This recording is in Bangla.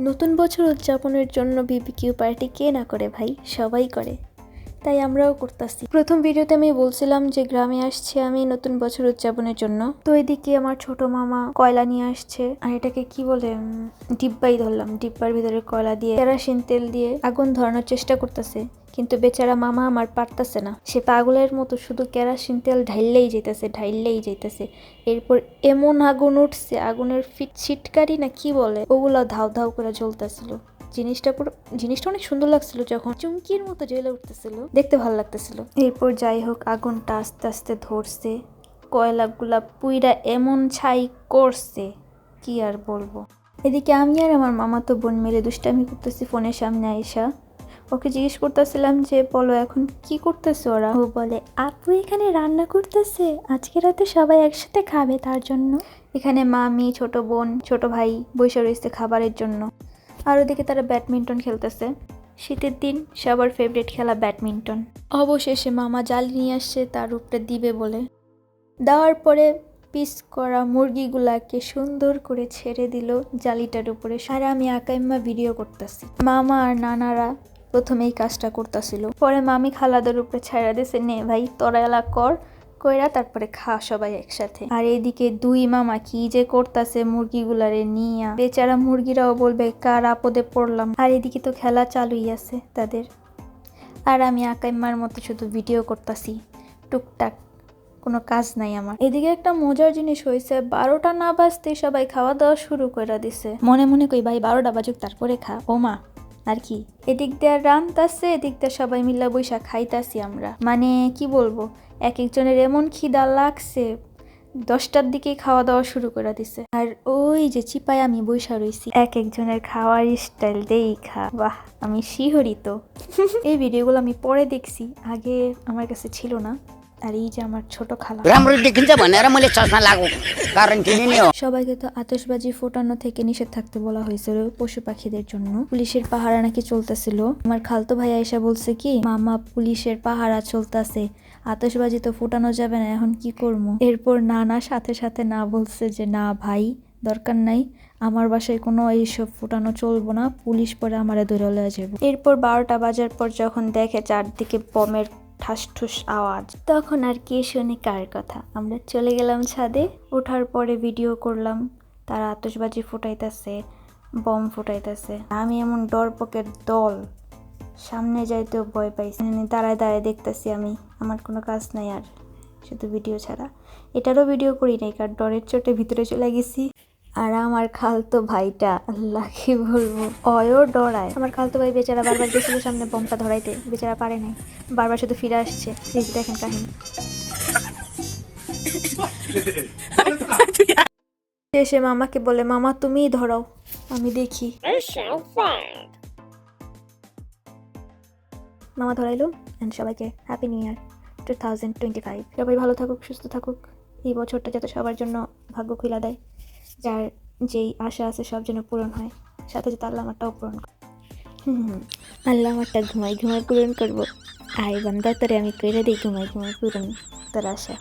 নতুন বছর উদযাপনের জন্য বিবিকিউ পার্টি কে না করে ভাই? সবাই করে। তাই আমরাও করতেছি। প্রথম ভিডিওতে আমি বলছিলাম যে গ্রামে আসছে আমি নতুন বছর উদযাপনের জন্য। তো এদিকে আমার ছোট মামা কয়লা নিয়ে আসছে। আর এটাকে কি বলে ডিব্বাই ধরলাম। ডিব্বার ভিতরে কয়লা দিয়ে কেরাসিন তেল দিয়ে আগুন ধরানোর চেষ্টা করতেছে। কিন্তু বেচারা মামা আমার পারতাছে না। সে পাগলের মতো শুধু কেরাসিন তেল ঢাইলেই যেতেছে ঢাইলেই যেতেছে এরপর এমন আগুন উঠছে, আগুনের ফিট ছিটকারি না কি বলে, ওগুলো ধাউ ধাউ করে জ্বলতেছিল। জিনিসটা পুরো জিনিসটা অনেক সুন্দর লাগছিল যখন চুমকির মতো জ্বলে উঠতেছিল। দেখতে ভালো লাগতেছিল। এরপর যাই হোক আগুনটা আস্তে আস্তে ধরছে। কয়লাগুলা পুইরা এমন ছাই করছে কি আর বলব। এদিকে আমি আর আমার মামা তো বোন মিলে দুষ্টামি করতেছি ফোনের সামনে আইসা। ওকে জিজ্ঞেস করতেছিলাম যে বলো এখন কি করতেছে ওরা? ও বলে আপু এখানে রান্না করতেছে আজকে রাতে সবাই একসাথে খাবে তার জন্য? এখানে মামি ছোট বোন ছোট ভাই বৈশা রয়েছে খাবারের জন্য। আর ওদিকে তারা ব্যাডমিন্টন খেলতেছে। শীতের দিন সবার ফেভারিট খেলা ব্যাডমিন্টন। অবশেষে মামা জাল নিয়ে আসছে, তার উপরে দিবে বলে। দেওয়ার পরে পিস করা মুরগিগুলাকে সুন্দর করে ছেড়ে দিল জালিটার উপরে। আর আমি আকাইম্মা ভিডিও করতেছি। মামা আর নানারা প্রথমে এই কাজটা করতেছিল। পরে মামি খালাদের উপরে ছাড়া দিয়েছে নে ভাই, তোরা এলা কর কইরা তারপরে খা সবাই একসাথে। আর এদিকে দুই মামা কি যে করতাছে মুরগিগুলারে নিয়া। বেচারা মুরগিরাও বলবে, কার আপদে পড়লাম? আর এদিকে তো খেলা চালুই আছে তাদের। আর আমি আকাইম্মার মতো শুধু ভিডিও করতাছি। টুকটাক কোনো কাজ নাই আমার। এদিকে একটা মজার জিনিস হয়েছে বারোটা না বাজতে সবাই খাওয়া দাওয়া শুরু করে দিছে। মনে মনে কই, ভাই, বারোটা বাজুক, তারপরে খা। ও মা আর কি? এদিক দিয়ে রানতাছে, এদিক দিয়ে সবাই মিল্লা বৈশা খাইতাছি আমরা। মানে কি বলব এক একজনের এমন খিদা লাগছে, দশটার দিকে খাওয়া দাওয়া শুরু করে দিছে। আর ওই যে চিপায় আমি বৈশা রইছি। এক একজনের খাওয়ার স্টাইল দেই খা বাহ, আমি শিহরিত। এই ভিডিওগুলো আমি পরে দেখছি, আগে আমার কাছে ছিল না। আর এই যে আমার ছোট খালা। সবাইকে তো আতশবাজি ফোটানো থেকে নিষেধ থাকতে বলা হয়েছিল পশু পাখিদের জন্য। পুলিশের পাহারা নাকি চলতেছিল। আমার খালতো বলছে কি মামা পুলিশের পাহারা চলতেছে। আতশবাজি তো ফোটানো যাবে না এখন কি করব? এরপর নানা সাথে সাথে না বলছে যে না ভাই দরকার নাই। আমার বাসায় কোনো এইসব ফুটানো চলবো না। পুলিশ পরে আমার ধরে যাব এরপর বারোটা বাজার পর যখন দেখে চারদিকে বমের ঠাস ঠুস আওয়াজ। তখন আর কে শুনে কার কথা? আমরা চলে গেলাম ছাদে, ওঠার পরে ভিডিও করলাম, তারা আতশবাজি ফুটাইতেছে, বম ফুটাইতেছে। আমি এমন ডরপকের দল, সামনে যাইতেও ভয় পাইছি। দাঁড়ায় দাঁড়ায় দেখতেছি আমি, আমার কোনো কাজ নাই আর, শুধু ভিডিও ছাড়া। এটারও ভিডিও করি নাই, কারণ ডরের চোটে ভিতরে চলে গেছি। আর আমার খালতো ভাইটা আল্লাহ কি বলব অয়ও ডরায়। আমার খালতো ভাই বেচারা বারবার গেছিল সামনে বমটা ধরাইতে বেচারা পারে নাই। বারবার শুধু ফিরে আসছে। প্লিজ দেখেন কাহিনী। শেষে মামাকে বলে মামা তুমিই ধরাও আমি দেখি। মামা ধরাইলো অ্যান্ড সবাইকে happy new year two thousand twenty five সবাই ভালো থাকুক সুস্থ থাকুক। এই বছরটা যাতে সবার জন্য ভাগ্য খুলে দেয়। যার যেই আশা আছে সব যেন পূরণ হয়, সাথে সাথে আল্লাহ আমারটাও পূরণ করে। হুম আল্লাহ আমারটা ঘুমাই ঘুমাই পূরণ করব। আয় বান্দা তোরে আমি কইরা দিই, ঘুমাই ঘুমাই পূরণ তার আশা।